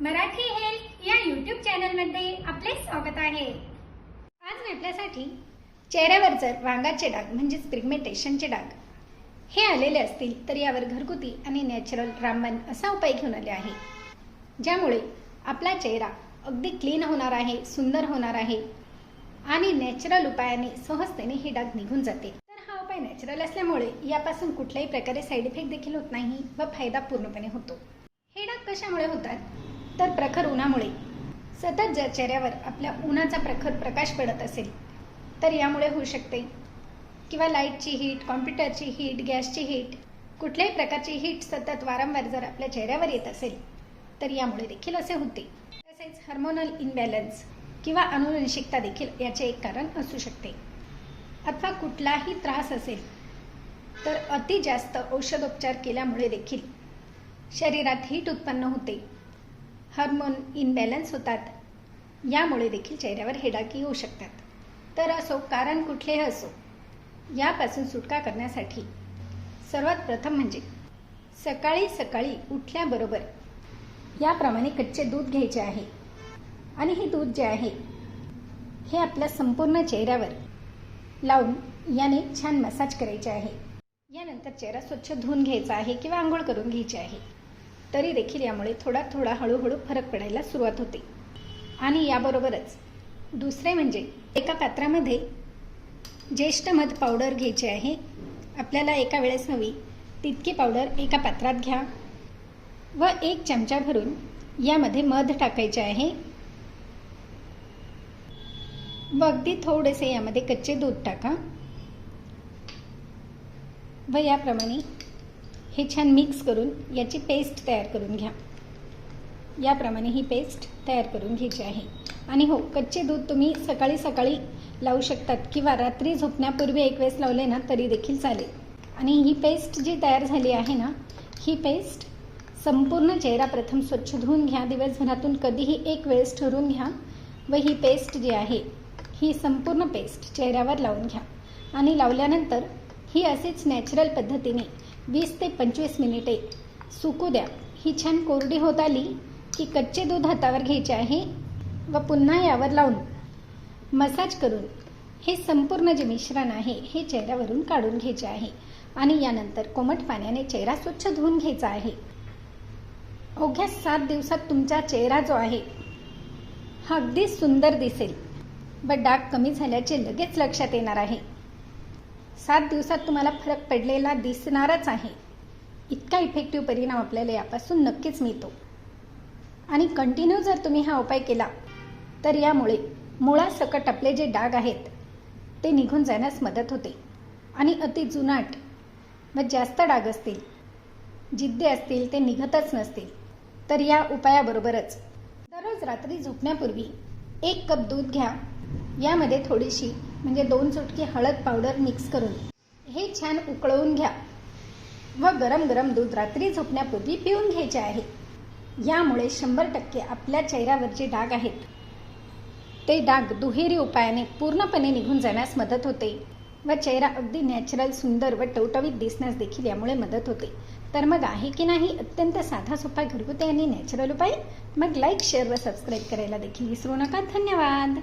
Marathi health या YouTube चॅनलमध्ये आपले स्वागत आहे. आज मी आपल्यासाठी चेहऱ्यावर जर वांगाचे डाग म्हणजेच पिगमेंटेशनचे डाग हे आलेले असतील तर यावर घरगुती आणि नॅचरल रामबन असा उपाय घेऊन आले आहे. ज्यामुळे आपला चेहरा अगदी क्लीन होणार आहे सुंदर होणार आहे आणि नॅचरल उपायाने सहजतेने हे डाग निघून जाते. तर हा उपाय नॅचरल असल्यामुळे यापासून कुठल्याही प्रकारे साईड इफेक्ट देखील होत नाही व फायदा पूर्णपणे होतो. हे डाग कशामुळे होतात? तर प्रखर उन्हामुळे. सतत जर चेहऱ्यावर आपल्या उन्हाचा प्रखर प्रकाश पडत असेल तर यामुळे होऊ शकते. किंवा लाईटची हीट कॉम्प्युटरची हीट गॅसची हीट कुठल्याही प्रकारची हीट सतत वारंवार जर आपल्या चेहऱ्यावर येत असेल तर यामुळे देखील असे होते. तसेच हार्मोनल इनबॅलन्स किंवा अनुवंशिकता देखील याचे एक कारण असू शकते. अथवा कुठलाही त्रास असेल तर अति जास्त औषधोपचार केल्यामुळे देखील शरीरात हीट उत्पन्न होते. हार्मोन इनबॅलन्स होतात. यामुळे देखील चेहऱ्यावर हेडाकी येऊ शकतात. तर असो कारण कुठलेही असो यापासून सुटका करण्यासाठी सर्वात प्रथम म्हणजे सकाळी सकाळी उठल्याबरोबर याप्रमाणे कच्चे दूध घ्यायचे आहे. आणि हे दूध जे आहे हे आपल्या संपूर्ण चेहऱ्यावर लावून याने छान मसाज करायचे आहे. यानंतर चेहरा स्वच्छ धुवून घ्यायचा आहे किंवा आंघोळ करून घ्यायची आहे. तरी देखील यामुळे थोडा थोडा हळूहळू फरक पडायला सुरुवात होते. आणि याबरोबरच दुसरे म्हणजे एका पात्रामध्ये ज्येष्ठ मध पावडर घ्यायची आहे. आपल्याला एका वेळेस हवी तितकी पावडर एका पात्रात घ्या. व एक चमचा भरून यामध्ये मध टाकायचे आहे. व अगदी थोडेसे यामध्ये कच्चे दूध टाका. व याप्रमाणे हे छान मिक्स करून याची पेस्ट तयार करून घ्या. याप्रमाणे ही पेस्ट तयार करून घ्यायची आहे. आणि हो कच्चे दूध तुम्ही सकाळी सकाळी लावू शकतात किंवा रात्री झोपण्यापूर्वी एक वेळेस लावले ना तरी देखील चालेल. आणि ही पेस्ट जी तयार झाली आहे ना ही पेस्ट संपूर्ण चेहरा प्रथम स्वच्छ धुवून घ्या. दिवसभरातून कधीही एक वेळेस ठरून घ्या. व ही पेस्ट जी आहे ही संपूर्ण पेस्ट चेहऱ्यावर लावून घ्या. आणि लावल्यानंतर ही अशीच नॅचरल पद्धतीने वीस ते पंचवीस मिनिटे. सुकू द्या. ही छान कोरडी होत आली की कच्चे दूध हातावर घ्यायचे आहे व पुन्हा यावर लावून मसाज करून हे संपूर्ण जे मिश्रण आहे हे चेहऱ्यावरून काढून घ्यायचे आहे आणि यानंतर कोमट पाण्याने चेहरा स्वच्छ धुवून घ्यायचा आहे. अवघ्या सात दिवसात तुमचा चेहरा जो आहे हा अगदी सुंदर दिसेल व डाग कमी झाल्याचे लगेच लक्षात येणार आहे. सात दिवसात तुम्हाला फरक पडलेला दिसणारच आहे. इतका इफेक्टिव्ह परिणाम आपल्याला यापासून नक्कीच मिळतो. आणि कंटिन्यू जर तुम्ही हा उपाय केला तर यामुळे मुळासकट आपले जे डाग आहेत ते निघून जाण्यास मदत होते. आणि अति जुनाट व जास्त डाग असतील जिद्दे असतील ते निघतच नसतील. तर या उपायाबरोबरच दररोज रात्री झोपण्यापूर्वी एक कप दूध घ्या. यामध्ये थोडीशी म्हणजे दोन चुटकी हळद पावडर मिक्स करून. हे छान उकळवून घ्या. व गरम गरम दूध रात्री झोपण्यापूर्वी पिऊन घ्यायचे आहे. यामुळे शंभर टक्के आपल्या चेहऱ्यावर जे डाग आहेत. ते डाग दुहेरी उपायाने पूर्णपणे निघून जाण्यास मदत होते. व चेहरा अगदी नॅचरल सुंदर व टवटवीत दिसण्यास देखील यामुळे मदत होते. तर मग आहे की नाही अत्यंत साधा सोपा घरगुती आणि नॅचरल उपाय? मग लाईक शेअर व सबस्क्राईब करायला देखील विसरू नका. धन्यवाद.